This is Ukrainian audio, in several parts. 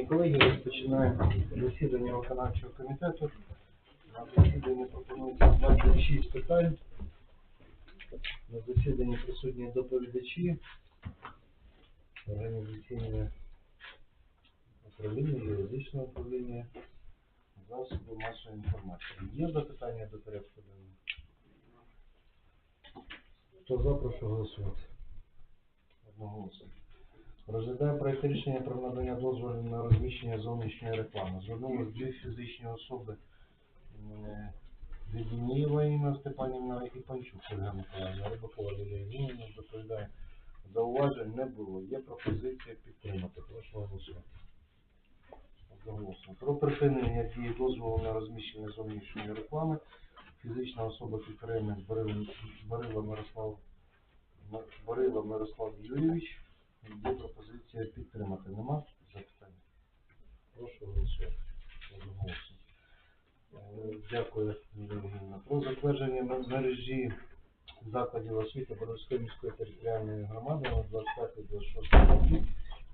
Шановні колеги, розпочинаємо засідання виконавчого комітету. На засіданні пропонується 26 питань. На засіданні присутні доповідачі, організаційне управління, юридичне управління, засоби масової інформації. Є запитання до порядку денного? Хто за, прошу голосувати. Одноголосно. Розглядає проєкт рішення про надання дозволу на розміщення зовнішньої реклами. Звернулись дві фізичні особи Веденієва Інна Степанівна і Панчук Ольга Миколаївна. Рибакова Лілія Євгенівна доповідає. Зауважень не було. Є пропозиція підтримати. Прошу голосувати. Одноголосно. Про припинення дії дозволу на розміщення зовнішньої реклами. Фізична особа підприємець Борила Мирослав Борила Мирослав Юрійович. Є пропозиція підтримати. Нема запитань? Прошу голосувати. Е, Дякую, Євгенівна. Про затвердження мер- мережі закладів освіти Боровської міської територіальної громади на 25-26 роки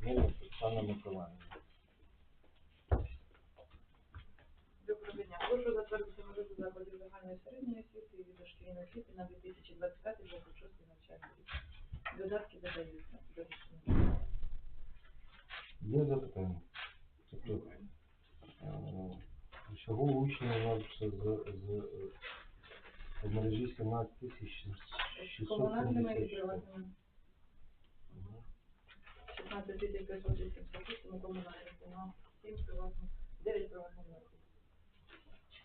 Мельник Оксана Миколаївна. Доброго дня. Прошу затвердити мережу закладів загальної середньої освіти і дошкільної освіти на 2025-2026 навчальний рік. Додатки додаються до рішення. Є запитання? Тобто, е, всього учнів у нас з, з, з мережі 17 тисяч Комунальними і 676. приватними Мгм. 16 тисяч 588 комунальних, у нас 7 приватних, 9 приватних.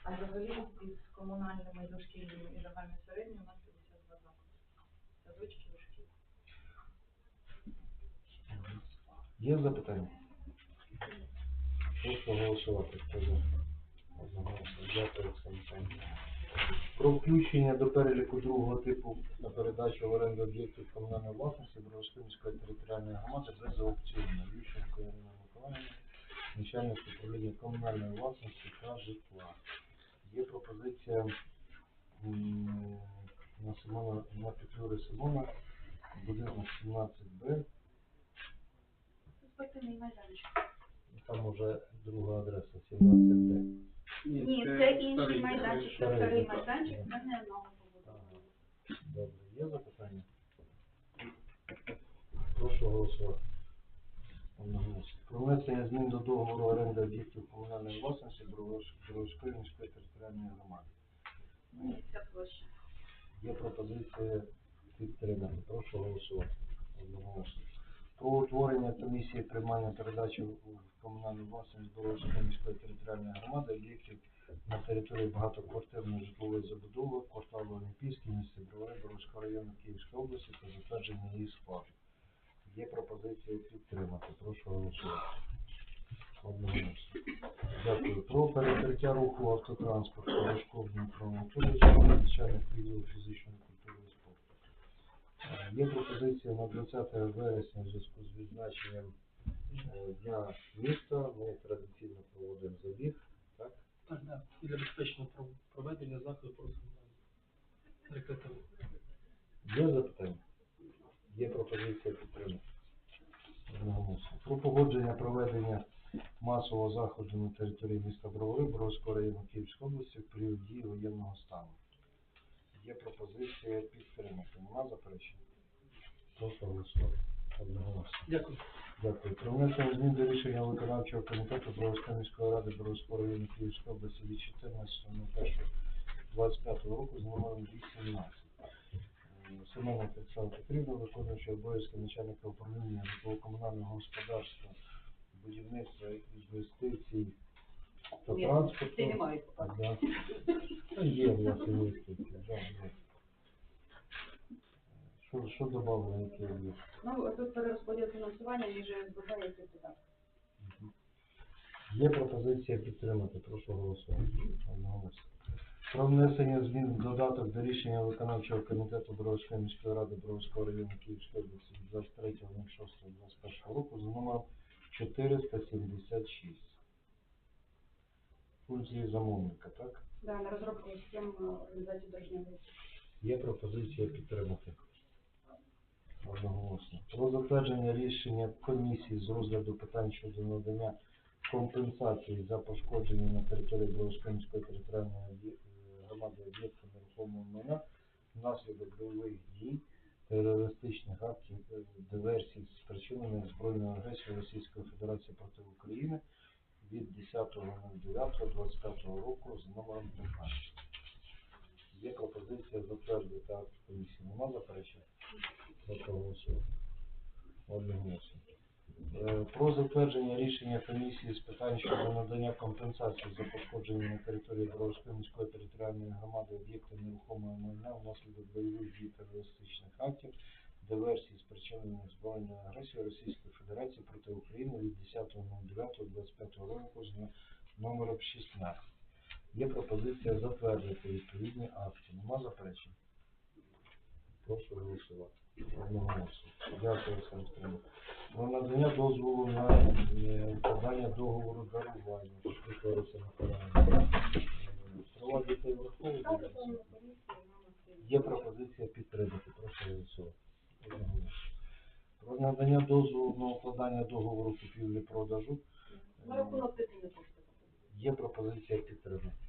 А взагалі із комунальними дошкільними і загальною середньою у нас 52 заклади. Садочки, дошкіл. Є запитання? Прошу голосувати. Хто за? Одноголосно. Дякую, Михайлівна. Про включення до переліку другого типу на передачу в оренду об'єктів комунальної власності Бровської міської територіальної громади без аукціону. Ющенко Ірина Миколаївна, начальник управління комунальної власності та житла. Є пропозиція на Симона, на Петлюри Симона, будинок 17Б, Спортивний майданчик. Там уже друга адреса 17Д. Ні, це інший майданчик, це старий. майданчик, це не нового. Добре, є запитання? Прошу голосувати. Одноголосно. Про внесення змін до договору оренди об'єктів комунальної власності Бровської міської територіальної громади. Ця площа. Є пропозиція підтримати. Прошу голосувати. Одноголосно. Про утворення комісії приймання передачі в комунальну власність Боровської міської територіальної громади об'єктів на території багатоквартирної житлової забудови, кварталу Олімпійський, місті Бровари, Боровського району Київської області та затвердження її складу. Є пропозиція підтримати. Прошу голосувати. Дякую. Про перекриття руху автотранспорту Дмитро Анатолійович, начальник відділу фізичної культури і спорту. Е, Є пропозиція на 20 вересня в зв'язку з відзначенням е, Дня міста. Ми традиційно проводимо забіг. Так? Так, да. І для безпечного пров- проведення заходу просимо рекретарів. Є запитання? Є пропозиція підтримати. Одноголосно. Про погодження проведення масового заходу на території міста Бровари, Бровського району Київської області в період дії воєнного стану. Є пропозиція підтримати. Нема заперечень? Прошу голосувати. Одноголосно. Дякую. Дякую. Про внесення змін до рішення виконавчого комітету Бровської міської ради Бровського району Київської області від 14.01.25 року з номером 18. Е, Семена Тетяна Петрівна, виконуючи обов'язки начальника управління житлово-комунального господарства, будівництва інвестицій та Ні, транспорту. це немає. Да. Та є у вас інвестиції, да. Що, що додали, які є? Ну, тут перерозподіл фінансування між СББ і ЦДК. Є пропозиція підтримати, прошу голосувати. Про внесення змін в додаток до рішення виконавчого комітету Бровської міської ради Бровського району Київської області від 23.06.21 року за номером 476. Функції замовника, так? Да, на розробку систем організації дорожнього. Є пропозиція підтримати. Одноголосно. Про затвердження рішення комісії з розгляду питань щодо надання компенсації за пошкодження на території Бровської територіальної е, громади об'єкту нерухомого майна внаслідок бойових дій, терористичних актів, диверсій, спричинених збройною агресією Російської Федерації проти України від 10.09.25 року з номером 15. Є пропозиція затвердити акт комісії. Нема заперечень? Е, Про затвердження рішення комісії з питань щодо надання компенсації за пошкодження на території Бровської міської територіальної громади об'єктів нерухомого майна внаслідок бойових дій терористичних актів, диверсій, спричинених збройною агресією Російської Федерації проти України від 10.09.25 року з номером 16. Є пропозиція затвердити відповідні акти. Нема заперечень? Прошу голосувати. Одноголосно. Дякую, Олександр. Про надання дозволу на укладання договору дарування. Права дітей три. Є пропозиція підтримати. Прошу голосувати. Про надання дозволу на укладання договору купівлі-продажу. Є пропозиція підтримати.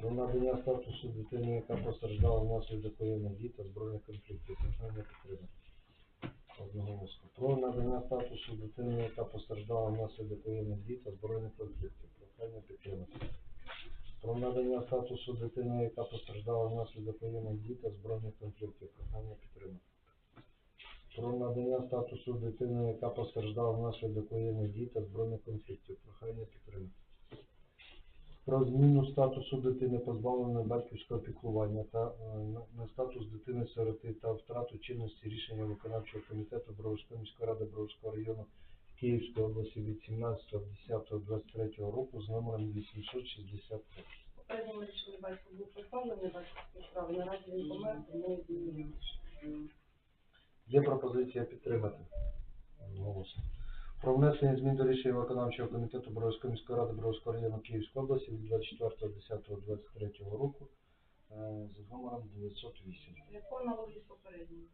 Про надання статусу дитини, яка постраждала внаслідок воєнних дій та збройних конфліктів. Прохання підтримати. Одноголосно. Про надання статусу дитини, яка постраждала внаслідок воєнних дій та збройних конфліктів. Прохання підтримати. Про надання статусу дитини, яка постраждала внаслідок воєнних дій та збройних конфліктів. Прохання підтримати. Про надання статусу дитини, яка постраждала внаслідок воєнних дій та збройних конфліктів. Прохання підтримати. Про зміну статусу дитини, позбавленої батьківського піклування та е, на- статус дитини сироти та втрату чинності рішення виконавчого комітету Броварської міської ради Броварського району Київської області від 17.10.23 року з номером 863. Попередньо рішення батько був позбавлений батьківських прав. Наразі він помер, тому змінюємо. Є пропозиція підтримати. Голосно. Про внесення змін до рішення виконавчого комітету Боровської міської ради Боровського району Київської області від 24.10.23 року е, за номером 908. По аналогії з попереднім.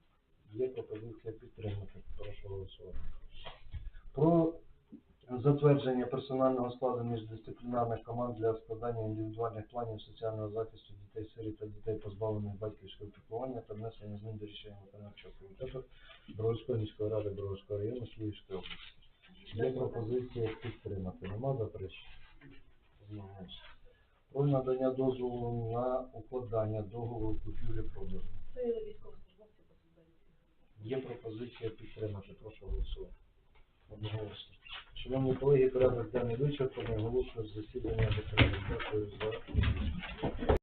Є пропозиція підтримати. Прошу голосувати. Про затвердження персонального складу міждисциплінарних команд для складання індивідуальних планів соціального захисту дітей сиріт та дітей позбавлених батьківського піклування та внесення змін до рішення виконавчого комітету Бровської міської ради Бровського району Київської області. Є пропозиція підтримати. Нема заперечень? Одноголосно. Про надання дозволу на укладання договору купівлі-продажу. Це військовослужбовці. Є пропозиція підтримати. Прошу голосувати. Одноголосно. Шановні колеги, порядок денний вичерпаний. Оголошую засідання. Дякую за.